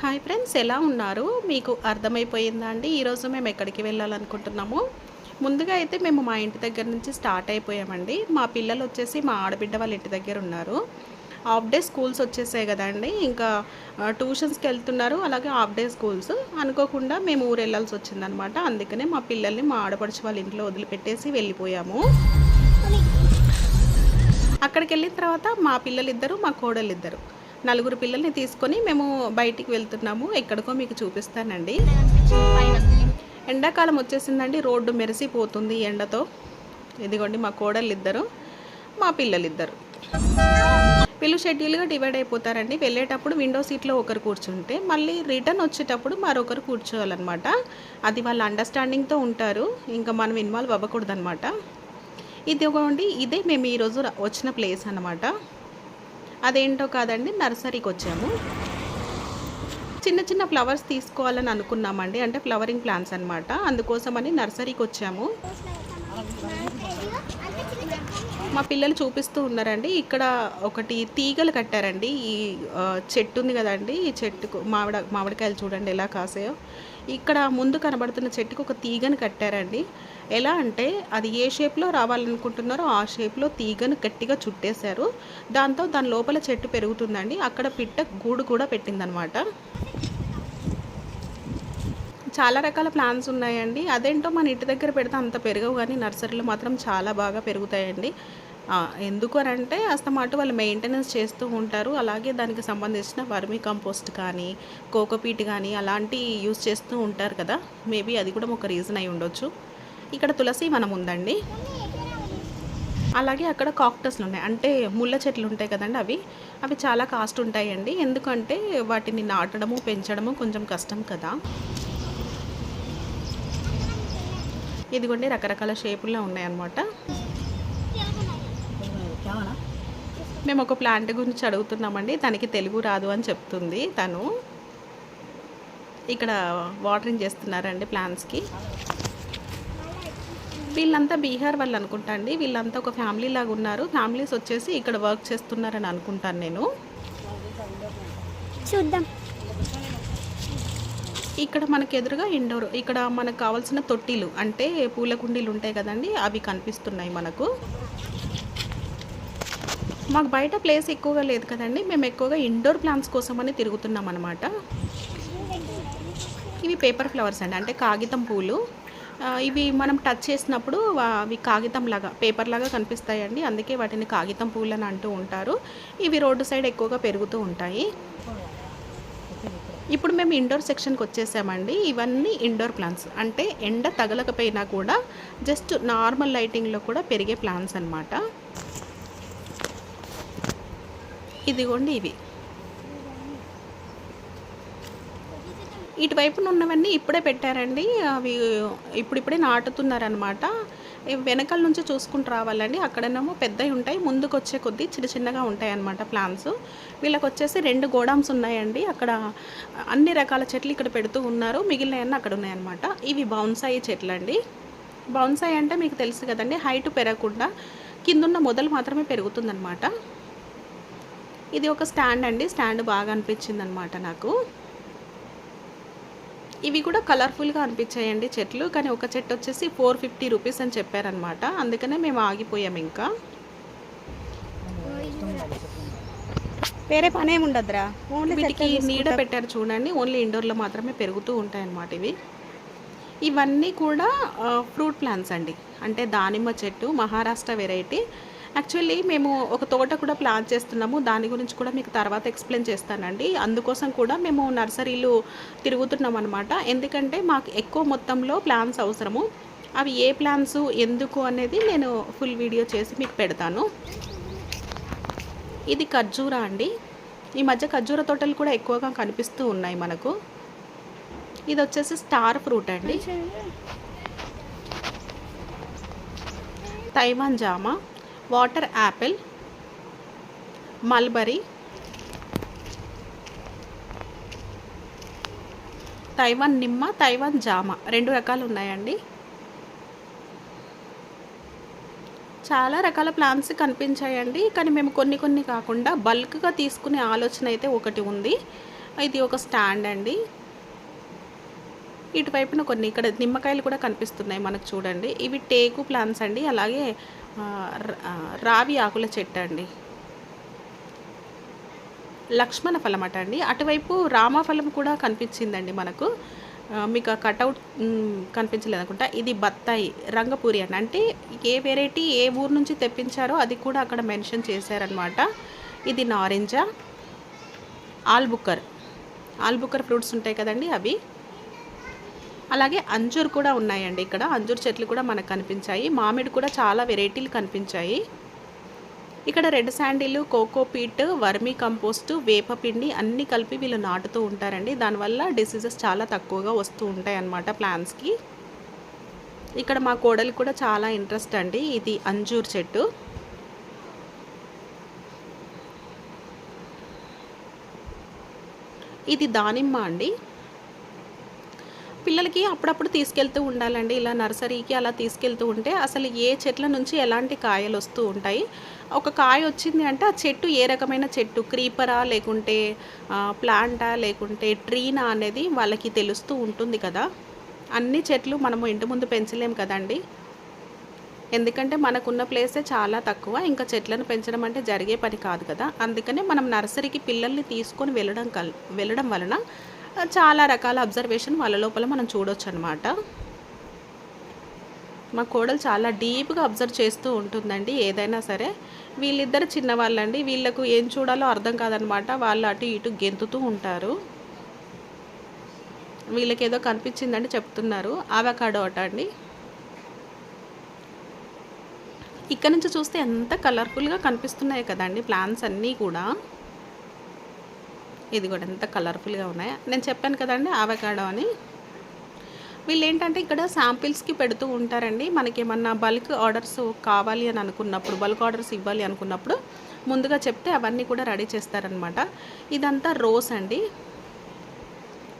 Hi friends ఎలా ఉన్నారు? మీకు అర్థమైపోయిందా అండి? ఈరోజు మేము ఎక్కడికి వెళ్ళాలనుకుంటున్నాము? ముందుగా అయితే మేము మా ఇంటి దగ్గర నుంచి స్టార్ట్ అయిపోయామండి. మా పిల్లలు వచ్చేసి మా ఆడబిడ్డ వాళ్ళ ఇంటి దగ్గర ఉన్నారు. హాఫ్ డే స్కూల్స్ వచ్చేసాయి కదండి ఇంకా ట్యూషన్స్కి వెళ్తున్నారు. అలాగే హాఫ్ డే స్కూల్స్ అనుకోకుండా మేము ఊరు వెళ్ళాల్సి వచ్చిందనమాట. అందుకనే మా పిల్లల్ని మా ఆడపడుచు వాళ్ళ ఇంట్లో వదిలిపెట్టేసి వెళ్ళిపోయాము. అక్కడికి వెళ్ళిన తర్వాత మా పిల్లలిద్దరు మా కోడలిద్దరు. నలుగురు పిల్లల్ని తీసుకొని మేము బయటికి వెళ్తున్నాము. ఎక్కడికో మీకు చూపిస్తానండి. ఎండాకాలం వచ్చేసిందండి. రోడ్డు మెరిసిపోతుంది ఎండతో. ఇదిగోండి మా కోడలు ఇద్దరు మా పిల్లలిద్దరు. వీళ్ళు షెడ్యూల్గా డివైడ్ అయిపోతారండి. వెళ్ళేటప్పుడు విండో సీట్లో ఒకరు కూర్చుంటే మళ్ళీ రిటర్న్ వచ్చేటప్పుడు మరొకరు కూర్చోవాలన్నమాట. అది వాళ్ళ అండర్స్టాండింగ్తో ఉంటారు. ఇంకా మనం ఇన్వాల్వ్ అవ్వకూడదు అనమాట ఇది ఇదే మేము ఈరోజు వచ్చిన ప్లేస్ అనమాట అదేంటో కాదండి నర్సరీకి వచ్చాము. చిన్న చిన్న ఫ్లవర్స్ తీసుకోవాలని అనుకున్నామండి అంటే ఫ్లవరింగ్ ప్లాంట్స్ అన్నమాట. అందుకోసమని నర్సరీకి వచ్చాము. మా పిల్లలు చూపిస్తూ ఉన్నారండి ఇక్కడ ఒకటి తీగలు కట్టారండి. ఈ చెట్టు ఉంది కదండి ఈ చెట్టుకు మామిడ మామిడికాయలు చూడండి ఎలా కాసాయో. ఇక్కడ ముందు కనబడుతున్న చెట్టుకు ఒక తీగను కట్టారండి. ఎలా అంటే అది ఏ షేప్లో రావాలనుకుంటున్నారో ఆ షేప్లో తీగను గట్టిగా చుట్టేశారు. దాంతో దాని లోపల చెట్టు పెరుగుతుందండి. అక్కడ పిట్ట గూడు కూడా పెట్టిందనమాట. చాలా రకాల ప్లాంట్స్ ఉన్నాయండి. అదేంటో మన ఇంటి దగ్గర పెడితే అంత పెరగవు కానీ నర్సరీలో మాత్రం చాలా బాగా పెరుగుతాయండి. ఎందుకు అని అంటే అస్తమాట వాళ్ళు మెయింటెనెన్స్ చేస్తూ ఉంటారు. అలాగే దానికి సంబంధించిన వర్మీ కంపోస్ట్ కానీ కోకోపీట్ కానీ అలాంటి యూస్ చేస్తూ ఉంటారు కదా. మేబీ అది కూడా ఒక రీజన్ అయి ఉండొచ్చు. ఇక్కడ తులసి వనం ఉందండి. అలాగే అక్కడ కాక్టస్లు ఉన్నాయి. అంటే ముళ్ళ చెట్లు ఉంటాయి కదండి అవి. అవి చాలా కాస్ట్ ఉంటాయండి. ఎందుకంటే వాటిని నాటడము పెంచడము కొంచెం కష్టం కదా. ఇదిగోండి రకరకాల షేపుల్లో ఉన్నాయన్నమాట. మేము ఒక ప్లాంట్ గురించి అడుగుతున్నామండి. తనకి తెలుగు రాదు అని చెప్తుంది తను. ఇక్కడ వాటరింగ్ చేస్తున్నారండి ప్లాంట్స్కి. వీళ్ళంతా బీహార్ వాళ్ళు అనుకుంటా అండి. వీళ్ళంతా ఒక ఫ్యామిలీ లాగా ఉన్నారు. ఫ్యామిలీస్ వచ్చేసి ఇక్కడ వర్క్ చేస్తున్నారని అనుకుంటాను నేను. చూద్దాం. ఇక్కడ మనకు ఎదురుగా ఇండోర్ ఇక్కడ మనకు కావాల్సిన తొట్టిలు అంటే పూల కుండీలు ఉంటాయి కదండి అవి కనిపిస్తున్నాయి మనకు. మాకు బయట ప్లేస్ ఎక్కువగా లేదు కదండి. మేము ఎక్కువగా ఇండోర్ ప్లాంట్స్ కోసమని తిరుగుతున్నాం అనమాట ఇవి పేపర్ ఫ్లవర్స్ అండి అంటే కాగితం పూలు. ఇవి మనం టచ్ చేసినప్పుడు అవి కాగితం లాగా పేపర్ లాగా కనిపిస్తాయండి. అందుకే వాటిని కాగితం పూలు అని అంటూ ఉంటారు. ఇవి రోడ్డు సైడ్ ఎక్కువగా పెరుగుతూ ఉంటాయి. ఇప్పుడు మేము ఇండోర్ సెక్షన్కి వచ్చేసామండి. ఇవన్నీ ఇండోర్ ప్లాంట్స్ అంటే ఎండ తగలకపోయినా కూడా జస్ట్ నార్మల్ లైటింగ్లో కూడా పెరిగే ప్లాంట్స్ అనమాట ఇదిగోండి ఇవి. ఇటువైపున ఉన్నవన్నీ ఇప్పుడే పెట్టారండి. అవి ఇప్పుడిప్పుడే నాటుతున్నారనమాట వెనకాల నుంచి చూసుకుంటూ రావాలండి. అక్కడనేమో పెద్దవి ఉంటాయి. ముందుకు వచ్చే కొద్దీ చిన్న చిన్నగా ఉంటాయి అన్నమాట ప్లాంట్స్ వీళ్ళకి వచ్చేసి రెండు గోడామ్స్ ఉన్నాయండి. అక్కడ అన్ని రకాల చెట్లు ఇక్కడ పెడుతూ ఉన్నారు. మిగిలినవన్నీ అక్కడ ఉన్నాయన్నమాట. ఇవి బౌన్సాయి చెట్లు అండి బౌన్సాయి అంటే మీకు తెలుసు కదండి. హైట్ పెరగకుండా కిందున్న మొదలు మాత్రమే పెరుగుతుందన్నమాట. ఇది ఒక స్టాండ్ అండి. స్టాండ్ బాగా అనిపించింది అనమాట నాకు. ఇవి కూడా కలర్ఫుల్గా అనిపించాయండి చెట్లు. కానీ ఒక చెట్టు వచ్చేసి ఫోర్ ఫిఫ్టీ రూపీస్ అని చెప్పారనమాట అందుకనే మేము ఆగిపోయాం ఇంకా. వేరే పని ఏమి ఉండదురా ఓన్లీ వీటికి నీడ పెట్టారు చూడండి. ఓన్లీ ఇండోర్లో మాత్రమే పెరుగుతూ ఉంటాయి అన్నమాట ఇవి. ఇవన్నీ కూడా ఫ్రూట్ ప్లాంట్స్ అండి. అంటే దానిమ్మ చెట్టు మహారాష్ట్ర వెరైటీ యాక్చువల్లీ మేము ఒక తోట కూడా ప్లాన్ చేస్తున్నాము. దాని గురించి కూడా మీకు తర్వాత ఎక్స్ప్లెయిన్ చేస్తానండి. అందుకోసం కూడా మేము నర్సరీలు తిరుగుతున్నాం అనమాట ఎందుకంటే మాకు ఎక్కువ మొత్తంలో ప్లాన్స్ అవసరము. అవి ఏ ప్లాన్స్ ఎందుకు అనేది నేను ఫుల్ వీడియో చేసి మీకు పెడతాను. ఇది ఖర్జూరా అండి. ఈ మధ్య ఖర్జూర తోటలు కూడా ఎక్కువగా కనిపిస్తూ ఉన్నాయి మనకు. ఇది వచ్చేసి స్టార్ ఫ్రూట్ అండి. తైవాన్ జామ. వాటర్ యాపిల్ మల్బరీ తైవాన్ నిమ్మ తైవాన్ జామ. రెండు రకాలు ఉన్నాయండి. చాలా రకాల ప్లాన్స్ కనిపించాయండి. కానీ మేము కొన్ని కొన్ని కాకుండా బల్క్గా తీసుకునే ఆలోచన అయితే ఒకటి ఉంది. ఇది ఒక స్టాండ్ అండి. ఇటువైపున కొన్ని ఇక్కడ నిమ్మకాయలు కూడా కనిపిస్తున్నాయి మనకు చూడండి. ఇవి టేకు ప్లాంట్స్ అండి. అలాగే రావి ఆకుల చెట్టు అండి. లక్ష్మణ ఫలం అట అండి. అటువైపు రామఫలం కూడా కనిపించిందండి మనకు. మీకు ఆ కటౌట్ కనిపించలేదు అనుకుంటా ఇది బత్తాయి రంగపూరి అని అంటే ఏ వెరైటీ ఏ ఊరు నుంచి తెప్పించారో అది కూడా అక్కడ మెన్షన్ చేశారనమాట ఇది నారింజ ఆల్బుక్కర్ ఆల్బుక్కర్ ఫ్రూట్స్ ఉంటాయి కదండి అవి. అలాగే అంజూర్ కూడా ఉన్నాయండి ఇక్కడ. అంజూర్ చెట్లు కూడా మనకు కనిపించాయి. మామిడి కూడా చాలా వెరైటీలు కనిపించాయి. ఇక్కడ red sandal cocopeat vermi compost వేపపిండి అన్నీ కలిపి వీళ్ళు నాటుతూ ఉంటారండి. దానివల్ల డిసీజెస్ చాలా తక్కువగా వస్తూ ఉంటాయి అన్నమాట ప్లాంట్స్కి ఇక్కడ మా కోడలు కూడా చాలా ఇంట్రెస్ట్ అండి ఇది అంజూర్ చెట్టు. ఇది దానిమ్మ అండి. పిల్లలకి అప్పుడప్పుడు తీసుకెళ్తూ ఉండాలండి. ఇలా నర్సరీకి అలా తీసుకెళ్తూ ఉంటే అసలు ఏ చెట్ల నుంచి ఎలాంటి కాయలు వస్తూ ఉంటాయి? ఒక కాయ వచ్చింది అంటే ఆ చెట్టు ఏ రకమైన చెట్టు? క్రీపరా లేకుంటే ప్లాంటా లేకుంటే ట్రీనా అనేది వాళ్ళకి తెలుస్తూ ఉంటుంది కదా. అన్ని చెట్లు మనము ఇంటి ముందు పెంచలేము కదండి. ఎందుకంటే మనకున్న ప్లేసే చాలా తక్కువ. ఇంకా చెట్లను పెంచడం అంటే జరిగే పని కాదు కదా. అందుకనే మనం నర్సరీకి పిల్లల్ని తీసుకొని వెళ్ళడం కల్ వెళ్ళడం వలన చాలా రకాల అబ్జర్వేషన్ వాళ్ళ లోపల మనం చూడొచ్చు అనమాట మా కోడలు చాలా డీప్గా అబ్జర్వ్ చేస్తూ ఉంటుందండి ఏదైనా సరే. వీళ్ళిద్దరు చిన్నవాళ్ళండి వీళ్ళకు ఏం చూడాలో అర్థం కాదనమాట వాళ్ళు అటు ఇటు గెంతుతూ ఉంటారు. వీళ్ళకి ఏదో కనిపించిందండి చెప్తున్నారు. ఆవకాడో అట అండి. ఇక్కడ నుంచి చూస్తే ఎంత కలర్ఫుల్గా కనిపిస్తున్నాయి కదండి ప్లాంట్స్ అన్నీ కూడా. ఇది కూడా ఎంత కలర్ఫుల్గా ఉన్నాయి. నేను చెప్పాను కదండి ఆవకాడో అని. వీళ్ళు ఏంటంటే ఇక్కడ శాంపిల్స్కి పెడుతూ ఉంటారండి. మనకి ఏమన్నా బల్క్ ఆర్డర్స్ కావాలి అని అనుకున్నప్పుడు బల్క్ ఆర్డర్స్ ఇవ్వాలి అనుకున్నప్పుడు ముందుగా చెప్తే అవన్నీ కూడా రెడీ చేస్తారనమాట ఇదంతా రోస్ అండి.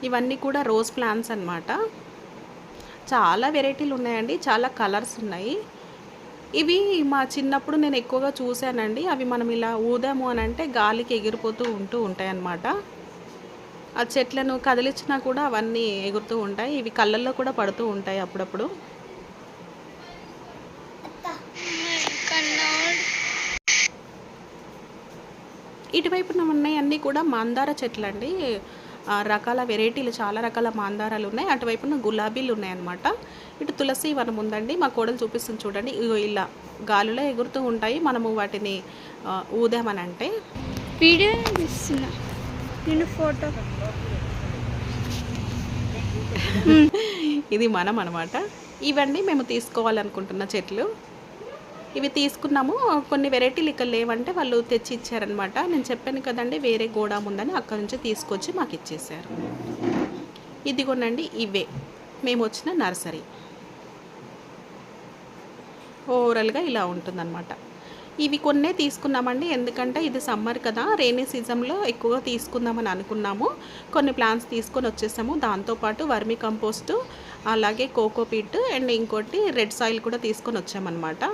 ఇవన్నీ కూడా రోజ్ ప్లాంట్స్ అన్నమాట. చాలా వెరైటీలు ఉన్నాయండి. చాలా కలర్స్ ఉన్నాయి. ఇవి మా చిన్నప్పుడు నేను ఎక్కువగా చూశానండి. అవి మనం ఇలా ఊదాము అని అంటే గాలికి ఎగిరిపోతూ ఉంటూ ఉంటాయి అన్నమాట ఆ చెట్లను కదిలించినా కూడా అవన్నీ ఎగురుతూ ఉంటాయి. ఇవి కళ్ళల్లో కూడా పడుతూ ఉంటాయి అప్పుడప్పుడు. ఇటువైపున ఉన్నాయన్నీ కూడా మందార చెట్లు అండి రకాల వెరైటీలు చాలా రకాల మందారాలు ఉన్నాయి. అటువైపున గులాబీలు ఉన్నాయన్నమాట. ఇటు తులసి వనం ఉందండి. మా కోడలు చూపిస్తుంది చూడండి. ఇగో ఇలా గాలిలో ఎగురుతూ ఉంటాయి. మనము వాటిని ఊదామనంటే. వీడియో నేను ఫోటో. ఇది మనం అనమాట ఇవన్నీ మేము తీసుకోవాలనుకుంటున్న చెట్లు. ఇవి తీసుకున్నాము. కొన్ని వెరైటీలు ఇక్కడ లేవంటే వాళ్ళు తెచ్చి ఇచ్చారనమాట నేను చెప్పాను కదండి వేరే గోడాం ఉందని అక్కడ నుంచి తీసుకొచ్చి మాకు ఇచ్చేసారు ఇదిగోనండి ఇవే. మేము వచ్చిన నర్సరీ. ఓవరాల్గా ఇలా ఉంటుందన్నమాట. ఇవి కొన్నే తీసుకున్నామండి. ఎందుకంటే ఇది సమ్మర్ కదా రైనీ సీజన్లో ఎక్కువగా తీసుకుందామని అనుకున్నాము. కొన్ని ప్లాంట్స్ తీసుకొని వచ్చేసాము. దాంతోపాటు వర్మి కంపోస్టు అలాగే కోకోపీట్ అండ్ ఇంకోటి రెడ్ సాయిల్ కూడా తీసుకొని వచ్చామన్నమాట.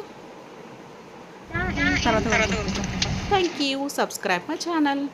Thank you subscribe my channel